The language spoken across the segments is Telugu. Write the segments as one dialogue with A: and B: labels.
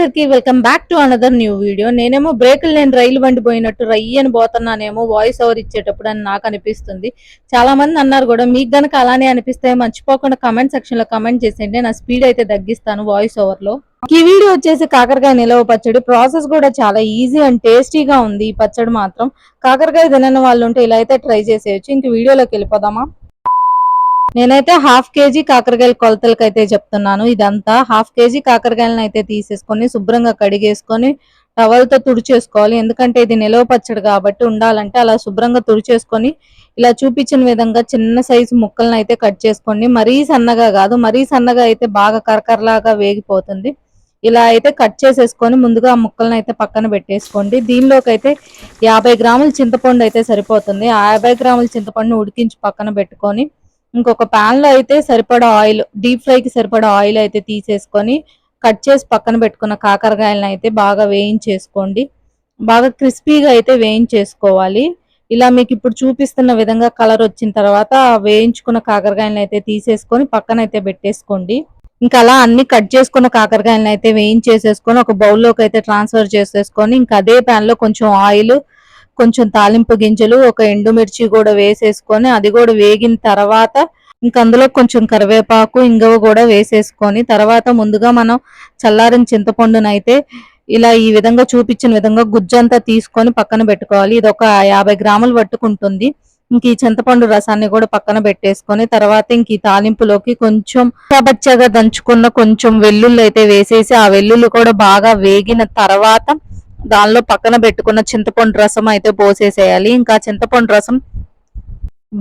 A: అందరికీ welcome back to another new video నేనేమో బ్రేకులు నేను రైలు బండి పోయినట్టు రయ్యని పోతున్నానేమో వాయిస్ ఓవర్ ఇచ్చేటప్పుడు అని నాకు అనిపిస్తుంది. చాలా మంది అన్నారు కూడా మీకు గనక అలానే అనిపిస్తే మర్చిపోకుండా కమెంట్ సెక్షన్లో కమెంట్ చేసేయండి. నా స్పీడ్ అయితే తగ్గిస్తాను వాయిస్ ఓవర్లో. ఈ వీడియో వచ్చేసి కాకరకాయ నిలవ పచ్చడి. ప్రాసెస్ కూడా చాలా ఈజీ అండ్ టేస్టీగా ఉంది ఈ పచ్చడి మాత్రం. కాకరకాయ తినని వాళ్ళు ఉంటే ఇలా అయితే ట్రై చేసేయచ్చు. ఇంక వీడియోలోకి వెళ్ళిపోదామా? నేనైతే హాఫ్ కేజీ కాకరకాయల కొలతలకు అయితే చెప్తున్నాను. ఇదంతా హాఫ్ కేజీ కాకరకాయలను అయితే తీసేసుకొని శుభ్రంగా కడిగేసుకొని టవల్తో తుడిచేసుకోవాలి. ఎందుకంటే ఇది నిలవ పచ్చడి కాబట్టి ఉండాలంటే అలా శుభ్రంగా తుడిచేసుకొని ఇలా చూపించిన విధంగా చిన్న సైజు ముక్కలను అయితే కట్ చేసుకోండి. మరీ సన్నగా కాదు మరీ సన్నగా అయితే బాగా కరకరలాగా వేగిపోతుంది. ఇలా అయితే కట్ చేసేసుకొని ముందుగా ఆ ముక్కలను అయితే పక్కన పెట్టేసుకోండి. దీనిలోకి అయితే యాభై గ్రాముల చింతపండు అయితే సరిపోతుంది. ఆ యాభై గ్రాముల చింతపండుని ఉడికించి పక్కన పెట్టుకొని ఇంకొక పాన్లో అయితే సరిపడా ఆయిల్ డీప్ ఫ్రై కి సరిపడా ఆయిల్ అయితే తీసేసుకొని కట్ చేసి పక్కన పెట్టుకున్న కాకరకాయలను అయితే బాగా వేయించేసుకోండి. బాగా క్రిస్పీగా అయితే వేయించేసుకోవాలి. ఇలా మీకు ఇప్పుడు చూపిస్తున్న విధంగా కలర్ వచ్చిన తర్వాత వేయించుకున్న కాకరకాయలను అయితే తీసేసుకొని పక్కన అయితే పెట్టేసుకోండి. ఇంకా అలా అన్ని కట్ చేసుకున్న కాకరకాయలను అయితే వేయించేసేసుకొని ఒక బౌల్లోకి అయితే ట్రాన్స్ఫర్ చేసేసుకొని ఇంకా అదే పాన్లో కొంచెం ఆయిల్ కొంచెం తాలింపు గింజలు ఒక ఎండుమిర్చి కూడా వేసేసుకొని అది కూడా వేగిన తర్వాత ఇంకా అందులో కొంచెం కరివేపాకు ఇంగవ కూడా వేసేసుకొని తర్వాత ముందుగా మనం చల్లారిన చింతపండునైతే ఇలా ఈ విధంగా చూపించిన విధంగా గుజ్జంతా తీసుకొని పక్కన పెట్టుకోవాలి. ఇది ఒక యాభై గ్రాములు పట్టుకుంటుంది. ఇంక ఈ చింతపండు రసాన్ని కూడా పక్కన పెట్టేసుకొని తర్వాత ఇంక ఈ తాలింపులోకి కొంచెం పచ్చగా దంచుకున్న కొంచెం వెల్లుల్లి అయితే వేసేసి ఆ వెల్లుల్లి కూడా బాగా వేగిన తర్వాత దానిలో పక్కన పెట్టుకున్న చింతపండు రసం అయితే పోసేసేయాలి. ఇంకా చింతపండు రసం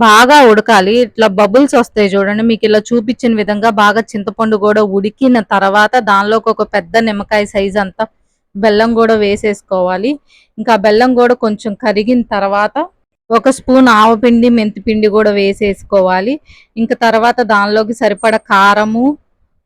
A: బాగా ఉడకాలి. ఇట్లా బబుల్స్ వస్తాయి చూడండి. మీకు ఇలా చూపించిన విధంగా బాగా చింతపండు కూడా ఉడికిన తర్వాత దానిలోకి ఒక పెద్ద నిమ్మకాయ సైజ్ అంతా బెల్లం కూడా వేసేసుకోవాలి. ఇంకా బెల్లం కూడా కొంచెం కరిగిన తర్వాత ఒక స్పూన్ ఆవపిండి మెంతిపిండి కూడా వేసేసుకోవాలి. ఇంకా తర్వాత దానిలోకి సరిపడ కారము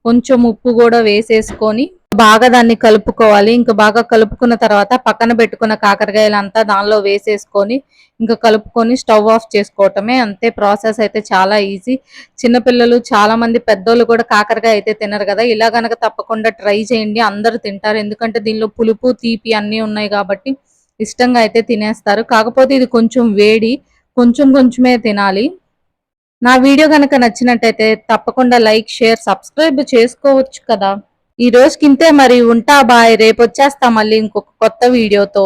A: కొంచెం ఉప్పు కూడా వేసేసుకొని బాగా దాన్ని కలుపుకోవాలి. ఇంకా బాగా కలుపుకున్న తర్వాత పక్కన పెట్టుకున్న కాకరకాయలు అంతా దానిలో వేసేసుకొని ఇంకా కలుపుకొని స్టవ్ ఆఫ్ చేసుకోవటమే అంతే. ప్రాసెస్ అయితే చాలా ఈజీ. చిన్నపిల్లలు చాలా మంది పెద్దోళ్ళు కూడా కాకరకాయ అయితే తినరు కదా. ఇలా గనక తప్పకుండా ట్రై చేయండి. అందరూ తింటారు. ఎందుకంటే దీనిలో పులుపు తీపి అన్నీ ఉన్నాయి కాబట్టి ఇష్టంగా అయితే తినేస్తారు. కాకపోతే ఇది కొంచెం వేడి కొంచెం కొంచెమే తినాలి. నా వీడియో కనుక నచ్చినట్టయితే తప్పకుండా లైక్ షేర్ సబ్స్క్రైబ్ చేసుకోవచ్చు కదా. ఈ రోజుకింతే మరి ఉంటా బాయ్. రేపు వచ్చేస్తా మళ్ళీ ఇంకొక కొత్త వీడియోతో.